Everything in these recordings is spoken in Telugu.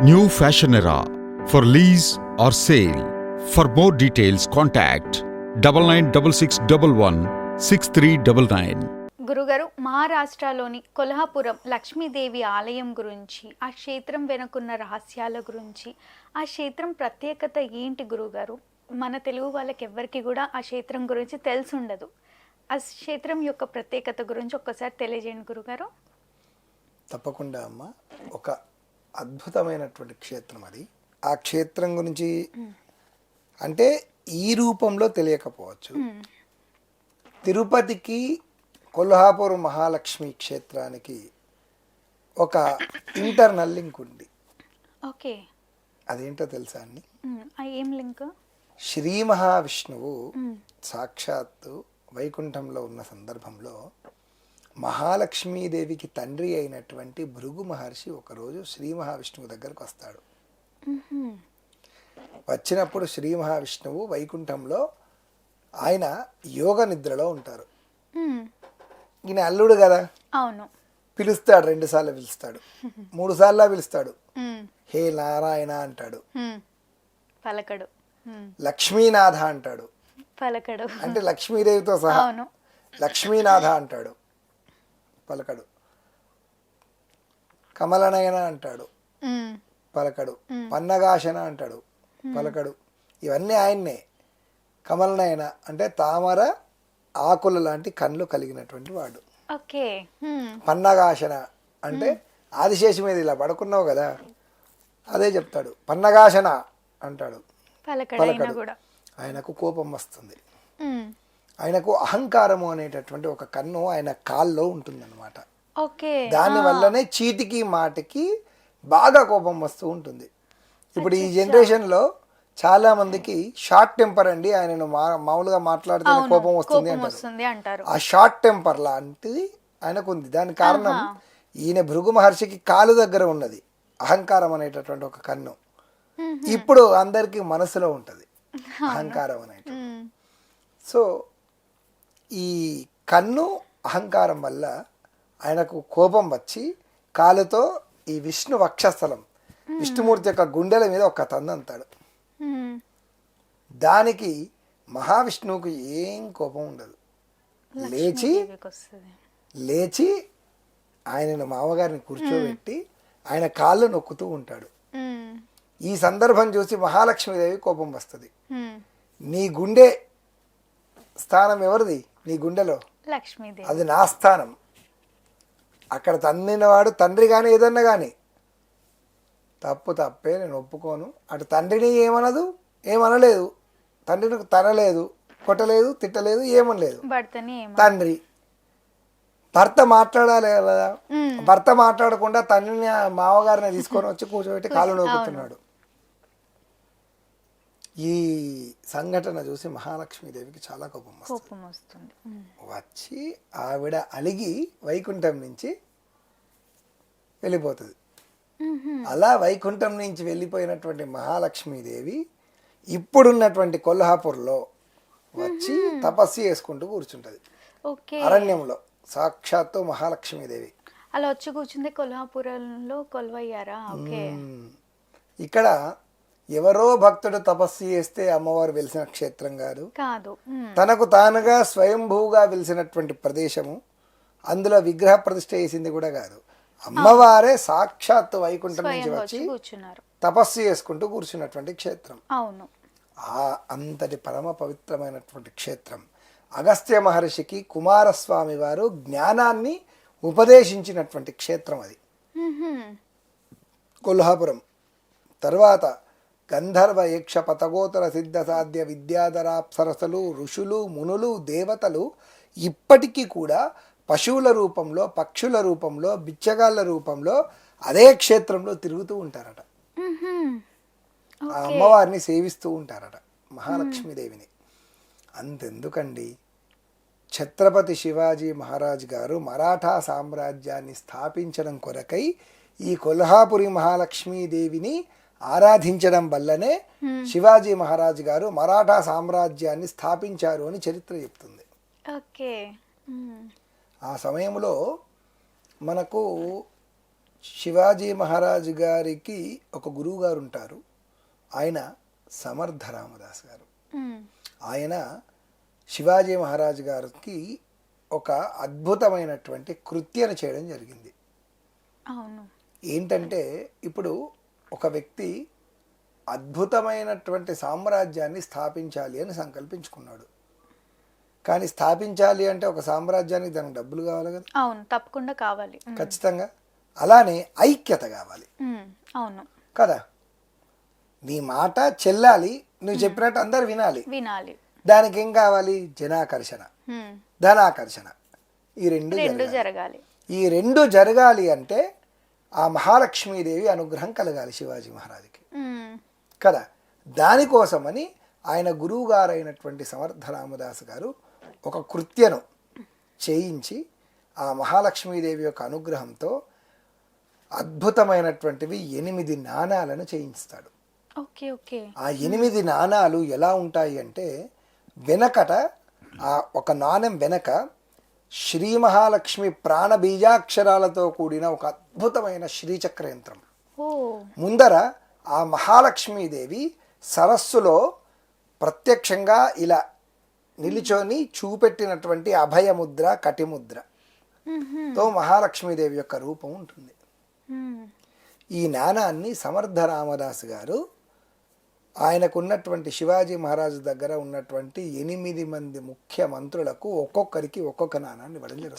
New Fashion Era. For lease or sale. For more details, contact double nine double six double one six three double nine. గురుగారు మహారాష్ట్రలోని కొల్హాపురం లక్ష్మీదేవి ఆలయం గురించి ఆ క్షేత్రం వెనుకున్న రహస్యాల గురించి ఆ క్షేత్రం ప్రత్యేకత ఏంటి గురుగారు? మన తెలుగు వాళ్ళకి ఎవ్వరికి కూడా ఆ క్షేత్రం గురించి తెలిసి ఉండదు ఆ క్షేత్రం యొక్క ప్రత్యేకత గురించి ఒక్కసారి తెలియజేయండి గురుగారు. తప్పకుండా అమ్మ. ఒక అద్భుతమైనటువంటి క్షేత్రం అది. ఆ క్షేత్రం గురించి అంటే ఈ రూపంలో తెలియకపోవచ్చు. తిరుపతికి కొల్హాపూర్ మహాలక్ష్మి క్షేత్రానికి ఒక ఇంటర్నల్ లింక్ ఉంది. ఓకే. అదేంటో తెలుసా అండి? ఏం లింక్? శ్రీ మహావిష్ణువు సాక్షాత్తు వైకుంఠంలో ఉన్న సందర్భంలో మహాలక్ష్మీదేవికి తండ్రి అయినటువంటి భృగు మహర్షి ఒకరోజు శ్రీ మహావిష్ణువు దగ్గరకు వస్తాడు. వచ్చినప్పుడు శ్రీ మహావిష్ణువు వైకుంఠంలో ఆయన యోగ నిద్రలో ఉంటారు. ఈయన అల్లుడు కదా? అవును. పిలుస్తాడు రెండు సార్లు పిలుస్తాడు. మూడు సార్లు పిలుస్తాడు. హే నారాయణ అంటాడు. పలకడు. లక్ష్మీనాథ అంటాడు. పలకడు. అంటే లక్ష్మీదేవితో సహా లక్ష్మీనాథ అంటాడు. పలకడు. కమలనయన అంటాడు. పలకడు. పన్నగాశన అంటాడు. పలకడు. ఇవన్నీ ఆయన్నే. కమలనయన అంటే తామర ఆకుల లాంటి కళ్ళు కలిగినటువంటి వాడు. పన్నగాశన అంటే ఆదిశేషి మీద ఇలా పడుకున్నావు కదా? అదే చెప్తాడు. పన్నగాశన అంటాడు. పలకడు. ఆయనకు కోపం వస్తుంది. ఆయనకు అహంకారము అనేటటువంటి ఒక కన్ను ఆయన కాల్లో ఉంటుందన్నమాట. ఓకే. దాని వల్లనే చీటికి మాటికి బాగా కోపం వస్తూ ఉంటుంది. ఇప్పుడు ఈ జనరేషన్లో చాలా మందికి షార్ట్ టెంపర్ అండి ఆయనను మామూలుగా మాట్లాడితే కోపం వస్తుంది అంటారు. ఆ షార్ట్ టెంపర్ లాంటిది ఆయనకు ఉంది దాని కారణం ఈయన భృగు మహర్షికి కాలు దగ్గర ఉన్నది అహంకారం అనేటటువంటి ఒక కన్ను. ఇప్పుడు అందరికీ మనసులో ఉంటది అహంకారం అనేటువంటి సో ఈ కన్ను అహంకారం వల్ల ఆయనకు కోపం వచ్చి కాలుతో ఈ విష్ణు వక్షస్థలం విష్ణుమూర్తి యొక్క గుండెల మీద ఒక తందంతాడు దానికి మహావిష్ణువుకు ఏం కోపం ఉండదు. లేచి లేచి ఆయనను మామగారిని కూర్చోబెట్టి ఆయన కాళ్ళు నొక్కుతూ ఉంటాడు. ఈ సందర్భం చూసి మహాలక్ష్మీదేవి కోపం వస్తుంది. నీ గుండె స్థానం ఎవరిది? నీ గుండెలో? లక్ష్మీదేవి. అది నా స్థానం. అక్కడ తండ్రినవాడు తండ్రి కానీ ఏదన్నా కానీ తప్పు తప్పే నేను ఒప్పుకోను. అటు తండ్రిని ఏమనదు ఏమనలేదు. తండ్రిని తనలేదు కొట్టలేదు తిట్టలేదు ఏమనలేదు. తండ్రి. భర్త మాట్లాడాలి కదా. భర్త మాట్లాడకుండా తండ్రిని మామగారిని తీసుకొని వచ్చి కూర్చోబెట్టి కాలు నొక్కుతున్నాడు. ఈ సంఘటన చూసి మహాలక్ష్మీదేవికి చాలా కోపం వస్తుంది. కోపం వస్తుంది. వచ్చి ఆవిడ అలిగి వైకుంఠం నుంచి వెళ్ళిపోతుంది. అలా వైకుంఠం నుంచి వెళ్ళిపోయినటువంటి మహాలక్ష్మీదేవి ఇప్పుడున్నటువంటి కొల్హాపూర్లో వచ్చి తపస్సు చేసుకుంటూ కూర్చుంటది. ఓకే. అరణ్యంలో సాక్షాత్తు మహాలక్ష్మీదేవి. అలా వచ్చి కూర్చుంది కొల్హాపురంలో కొలువయ్యారా. ఇక్కడ ఎవరో భక్తుడు తపస్సు చేస్తే అమ్మవారు వెలిసిన క్షేత్రం కాదు. కాదు. తనకు తానుగా స్వయంభూగా వెలిసినటువంటి ప్రదేశము అందులో విగ్రహ ప్రతిష్ఠ చేసింది కూడా కాదు. అమ్మవారే సాక్షాత్తు వైకుంఠం నుంచి వచ్చి తపస్సు చేసుకుంటూ కూర్చున్నటువంటి క్షేత్రం. అవును. ఆ అంతటి పరమ పవిత్రమైనటువంటి క్షేత్రం. అగస్త్య మహర్షికి కుమారస్వామి వారు జ్ఞానాన్ని ఉపదేశించినటువంటి క్షేత్రం అది. కొల్హాపురం. తర్వాత గంధర్వ యక్ష పతగోతర సిద్ధ సాధ్య విద్యాధరాప్సరసలు ఋషులు మునులు దేవతలు ఇప్పటికీ కూడా పశువుల రూపంలో పక్షుల రూపంలో బిచ్చగాళ్ళ రూపంలో అదే క్షేత్రంలో తిరుగుతూ ఉంటారట. ఆ అమ్మవారిని సేవిస్తూ ఉంటారట మహాలక్ష్మీదేవిని. అంతెందుకండి? ఛత్రపతి శివాజీ మహారాజ్ గారు మరాఠా సామ్రాజ్యాన్ని స్థాపించడం కొరకై ఈ కొల్హాపురి మహాలక్ష్మీదేవిని ఆరాధించడం వల్లనే శివాజీ మహారాజ్ గారు మరాఠా సామ్రాజ్యాన్ని స్థాపించారు అని చరిత్ర చెప్తుంది. ఆ సమయంలో మనకు శివాజీ మహారాజు గారికి ఒక గురువు గారు ఉంటారు. ఆయన సమర్థ రామదాస్ గారు. ఆయన శివాజీ మహారాజు గారికి ఒక అద్భుతమైనటువంటి కృత్యను చేయడం జరిగింది. అవును. ఏంటంటే ఇప్పుడు ఒక వ్యక్తి అద్భుతమైనటువంటి సామ్రాజ్యాన్ని స్థాపించాలి అని సంకల్పించుకున్నాడు. కానీ స్థాపించాలి అంటే ఒక సామ్రాజ్యానికి దానికి డబ్బులు కావాలి కదా? అవును తప్పకుండా కావాలి. ఖచ్చితంగా. అలానే ఐక్యత కావాలి. అవును. కదా? నీ మాట చెల్లాలి నువ్వు చెప్పినట్టు అందరు వినాలి. వినాలి. దానికి ఏం కావాలి? జనాకర్షణ. ధనాకర్షణ. ఈ రెండు. జరగాలి. ఈ రెండు జరగాలి అంటే ఆ మహాలక్ష్మీదేవి అనుగ్రహం కలగాలి శివాజీ మహారాజుకి. కదా? దానికోసమని ఆయన గురువు గారైనటువంటి సమర్థ రామదాస్ గారు ఒక కృత్యను చేయించి ఆ మహాలక్ష్మీదేవి యొక్క అనుగ్రహంతో అద్భుతమైనటువంటివి ఎనిమిది నాణాలను చేయిస్తాడు ఓకే ఓకే. ఆ ఎనిమిది నాణాలు ఎలా ఉంటాయి అంటే వెనకట ఆ ఒక నాణెం వెనక శ్రీ మహాలక్ష్మి ప్రాణ బీజాక్షరాలతో కూడిన ఒక అద్భుతమైన శ్రీచక్ర యంత్రం ముందర ఆ మహాలక్ష్మీదేవి సరస్సులో ప్రత్యక్షంగా ఇలా నిలుచొని చూపెట్టినటువంటి అభయముద్ర కటిముద్ర. తో మహాలక్ష్మీదేవి యొక్క రూపం ఉంటుంది. ఈ నాణాన్ని సమర్థ రామదాస్ గారు ఆయనకున్నటువంటి శివాజీ మహారాజు దగ్గర ఉన్నటువంటి ఎనిమిది మంది ముఖ్య మంత్రులకు ఒక్కొక్కరికి ఒక్కొక్క నాణాన్ని ఇవ్వడం.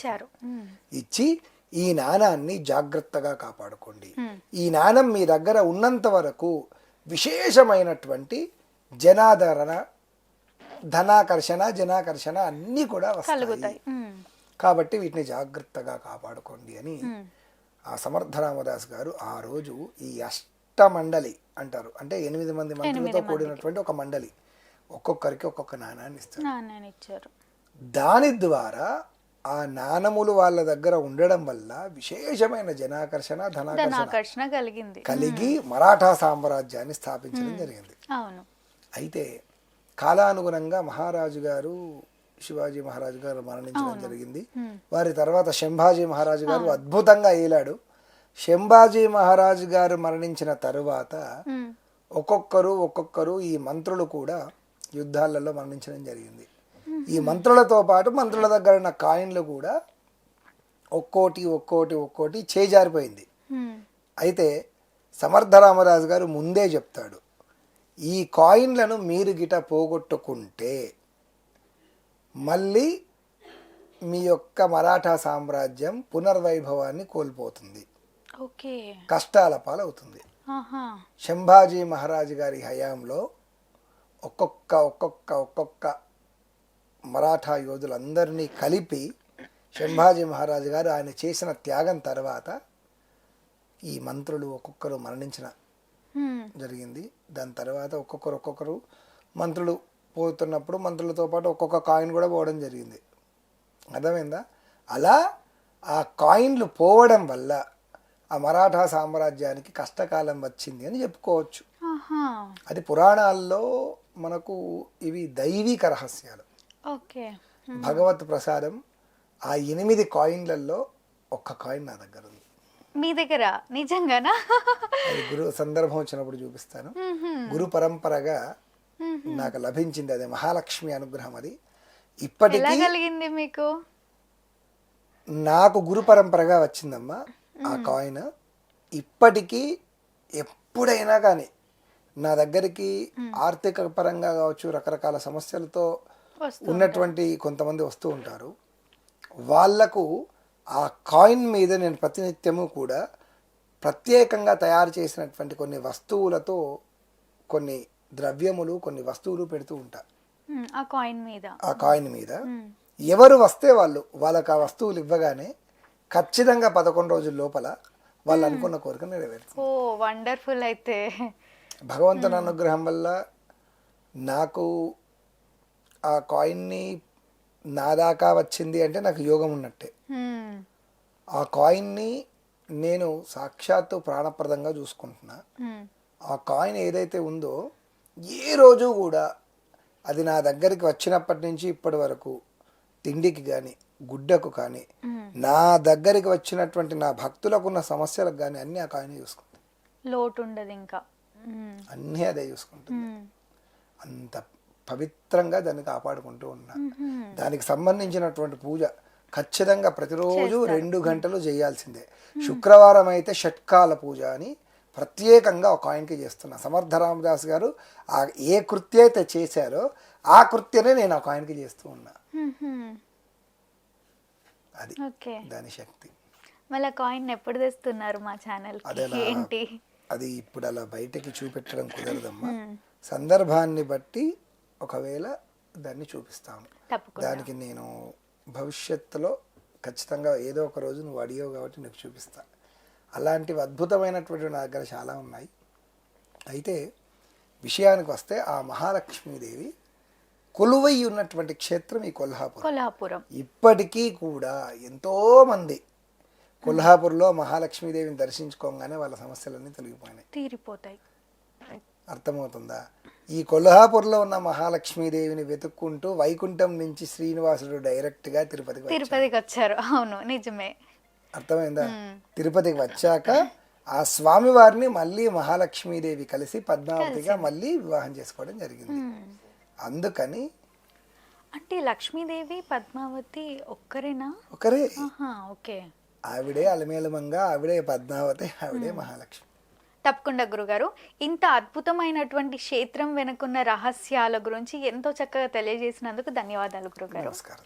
ఇచ్చి ఈ నాణాన్ని జాగ్రత్తగా కాపాడుకోండి. ఈ నాణం మీ దగ్గర ఉన్నంత వరకు విశేషమైనటువంటి జనాదరణ ధనాకర్షణ జనాకర్షణ అన్నీ కూడా వస్తాయి. కాబట్టి వీటిని జాగ్రత్తగా కాపాడుకోండి అని. ఆ సమర్థ రామదాస్ గారు ఆ రోజు ఈ అష్టమండలి అంటారు. అంటే ఎనిమిది మంది మంత్రులతో కూడినటువంటి ఒక మండలి. ఒక్కొక్కరికి ఒక్కొక్క నాణాన్ని ఇస్తారు. ఇచ్చారు. దాని ద్వారా ఆ నాణములు వాళ్ళ దగ్గర ఉండడం వల్ల విశేషమైన జనాకర్షణ ధనాకర్షణ ధనాకర్షణ కలిగింది. కలిగి మరాఠా సామ్రాజ్యాన్ని స్థాపించడం జరిగింది. అవును. అయితే కాలానుగుణంగా మహారాజు గారు శివాజీ మహారాజు గారు మరణించడం జరిగింది. వారి తర్వాత శంభాజీ మహారాజు గారు అద్భుతంగా ఏలాడు. శంభాజీ మహారాజు గారు మరణించిన తరువాత. ఒక్కొక్కరు ఒక్కొక్కరు ఈ మంత్రులు కూడా యుద్ధాలలో మరణించడం జరిగింది ఈ మంత్రులతో పాటు మంత్రుల దగ్గర ఉన్న కాయిన్లు కూడా ఒక్కోటి ఒక్కోటి ఒక్కోటి చేజారిపోయింది. అయితే సమర్థ రామరాజు గారు ముందే చెప్తాడు ఈ కాయిన్లను మీరు గిట పోగొట్టుకుంటే మళ్ళీ మీ యొక్క మరాఠా సామ్రాజ్యం పునర్వైభవాన్ని కోల్పోతుంది కష్టాల పాలవుతుంది. శంభాజీ మహారాజు గారి హయాంలో ఒక్కొక్క ఒక్కొక్క ఒక్కొక్క మరాఠా యోధులందరినీ కలిపి శంభాజీ మహారాజు గారు ఆయన చేసిన త్యాగం తర్వాత ఈ మంత్రులు ఒక్కొక్కరు మరణించిన. జరిగింది. దాని తర్వాత ఒక్కొక్కరు ఒక్కొక్కరు మంత్రులు పోతున్నప్పుడు మంత్రులతో పాటు ఒక్కొక్క కాయిన్ కూడా పోవడం జరిగింది. అర్థమైందా? అలా ఆ కాయిన్లు పోవడం వల్ల ఆ మరాఠా సామ్రాజ్యానికి కష్టకాలం వచ్చింది అని చెప్పుకోవచ్చు. అది పురాణాల్లో మనకు ఇవి దైవిక రహస్యాలు. ఓకే. భగవత్ ప్రసాదం ఆ ఎనిమిది కాయిన్లలో ఒక్క కాయిన్ నా దగ్గర ఉంది. మీ దగ్గర? నిజంగానా? గురు సందర్భం వచ్చినప్పుడు చూపిస్తాను. గురు పరంపరగా. నాకు లభించింది అది మహాలక్ష్మి అనుగ్రహం అది. ఇప్పటికీ కలిగింది మీకు? నాకు గురు పరంపరగా వచ్చిందమ్మా. కాయిన్ ఇప్పటికీ ఎప్పుడైనా కానీ నా దగ్గరికి ఆర్థిక పరంగా కావచ్చు రకరకాల సమస్యలతో ఉన్నటువంటి కొంతమంది వస్తూ ఉంటారు. వాళ్ళకు ఆ కాయిన్ మీద నేను ప్రతినిత్యము కూడా ప్రత్యేకంగా తయారు చేసినటువంటి కొన్ని వస్తువులతో కొన్ని ద్రవ్యములు కొన్ని వస్తువులు పెడుతూ ఉంటా. ఆ కాయిన్ మీద. ఆ కాయిన్ మీద. ఎవరు వస్తే వాళ్ళు వాళ్ళకి ఆ వస్తువులు ఇవ్వగానే ఖచ్చితంగా పదకొండు రోజుల లోపల వాళ్ళు అనుకున్న కోరిక నెరవేరుతుంది. ఓ వండర్ఫుల్ అయితే. భగవంతుని అనుగ్రహం వల్ల నాకు ఆ కాయిన్ని నా దాకా వచ్చింది అంటే నాకు యోగం ఉన్నట్టే. ఆ కాయిన్ని నేను సాక్షాత్తు ప్రాణప్రదంగా చూసుకుంటున్నా. ఆ కాయిన్ ఏదైతే ఉందో ఏ రోజు కూడా అది నా దగ్గరికి వచ్చినప్పటి నుంచి ఇప్పటి వరకు తిండికి కానీ గుడ్డకు కానీ నా దగ్గరికి వచ్చినటువంటి నా భక్తులకు ఉన్న సమస్యలకు కానీ అన్నీ ఆ కాయిన్ చూసుకుంటుంది లోటు ఉండదు ఇంకా. అన్నీ అదే చూసుకుంటుంది. అంత పవిత్రంగా దాన్ని కాపాడుకుంటూ ఉన్నా. దానికి సంబంధించినటువంటి పూజ ఖచ్చితంగా ప్రతిరోజు రెండు గంటలు చేయాల్సిందే. శుక్రవారం అయితే షట్కాల పూజ అని ప్రత్యేకంగా ఒక కాయిన్కి చేస్తున్నా. సమర్థ రామదాస్ గారు ఆ ఏ కృత్య అయితే చేశారో ఆ కృత్యనే నేను ఆ కాయిన్కి చేస్తూ ఉన్నా. అది ఓకే. దాని శక్తి. మళ్ళీ కాయిన్ ఎప్పుడు తెస్తున్నారు మా ఛానల్ ఏంటి? అది ఇప్పుడు అలా బయటకి చూపెట్టడం కుదరదమ్మా. సందర్భాన్ని బట్టి ఒకవేళ దాన్ని చూపిస్తాను తప్పకుండా. దానికి నేను భవిష్యత్తులో ఖచ్చితంగా ఏదో ఒక రోజు నువ్వు అడిగావు కాబట్టి నీకు చూపిస్తా. అలాంటివి అద్భుతమైనటువంటి నా దగ్గర చాలా ఉన్నాయి. అయితే విషయానికి వస్తే ఆ మహాలక్ష్మీదేవి కొలువై ఉన్నటువంటి క్షేత్రం ఈ కొల్హాపురం. కొల్హాపురం. ఇప్పటికీ కూడా ఎంతో మంది కొల్హాపూర్లో మహాలక్ష్మీదేవిని దర్శించుకోగానే వాళ్ళ సమస్యలన్నీ తొలగిపోయినాయి. తీరిపోతాయి. అర్థమవుతుందా? ఈ కొల్హాపూర్లో ఉన్న మహాలక్ష్మీదేవిని వెతుక్కుంటూ వైకుంఠం నుంచి శ్రీనివాసుడు డైరెక్ట్గా తిరుపతికి. తిరుపతికి వచ్చారు. అవును నిజమే. అర్థమైందా? తిరుపతికి వచ్చాక ఆ స్వామివారిని మళ్ళీ మహాలక్ష్మీదేవి కలిసి పద్మావతిగా మళ్ళీ వివాహం చేసుకోవడం జరిగింది. అందుకని అంటే లక్ష్మీదేవి పద్మావతి ఒక్కరేనా? ఒకరే ఓకే. ఆవిడే అలమేలమంగా ఆవిడే పద్మావతి ఆవిడే మహాలక్ష్మి. తప్పకుండా గురుగారు. ఇంత అద్భుతమైనటువంటి క్షేత్రం వెనుకున్న రహస్యాల గురించి ఎంతో చక్కగా తెలియజేసినందుకు ధన్యవాదాలు గురుగారు. నమస్కారం